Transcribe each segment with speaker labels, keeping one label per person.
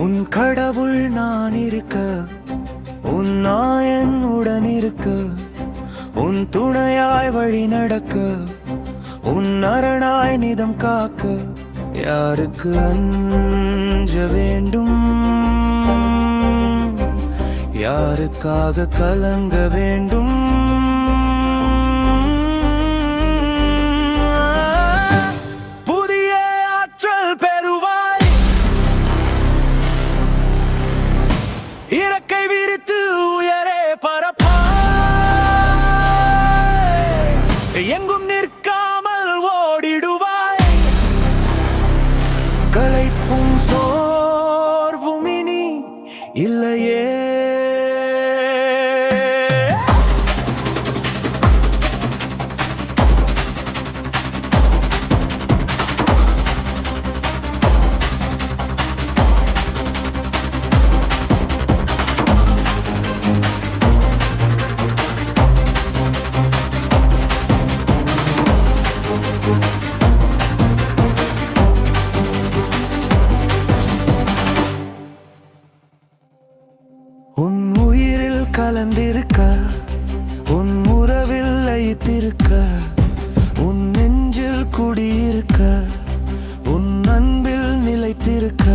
Speaker 1: உன் கடவுள் நான் இருக்க உன் நாயன் உடன் இருக்க உன் துணையாய் வழி நடக்க உன் அரணாய் நிதம் காக்க யாருக்கு அஞ்ச வேண்டும்? யாருக்காக கலங்க வேண்டும்? இறக்கை விரித்து உயரே பரப்பா எங்கும் நிற்காமல் ஓடிடுவாய். களைப்பும் சோ உன் உயிரில் கலந்திருக்க உன் உறவில் லயித்திருக்க உன் நெஞ்சில் குடியிருக்க உன் அன்பில் நிலைத்திருக்க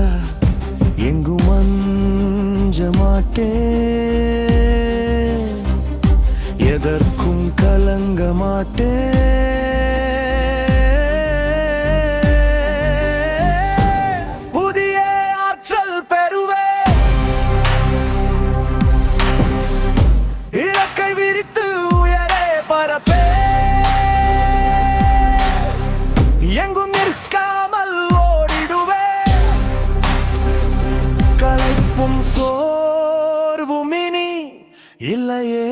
Speaker 1: எங்கும் அஞ்ச மாட்டேன் எதற்கும் கலங்க மாட்டேன் பரப்பே எங்கும் நிற்காமல் ஓடிடுவே களைப்பும் சோர்வும் இனி இல்லையே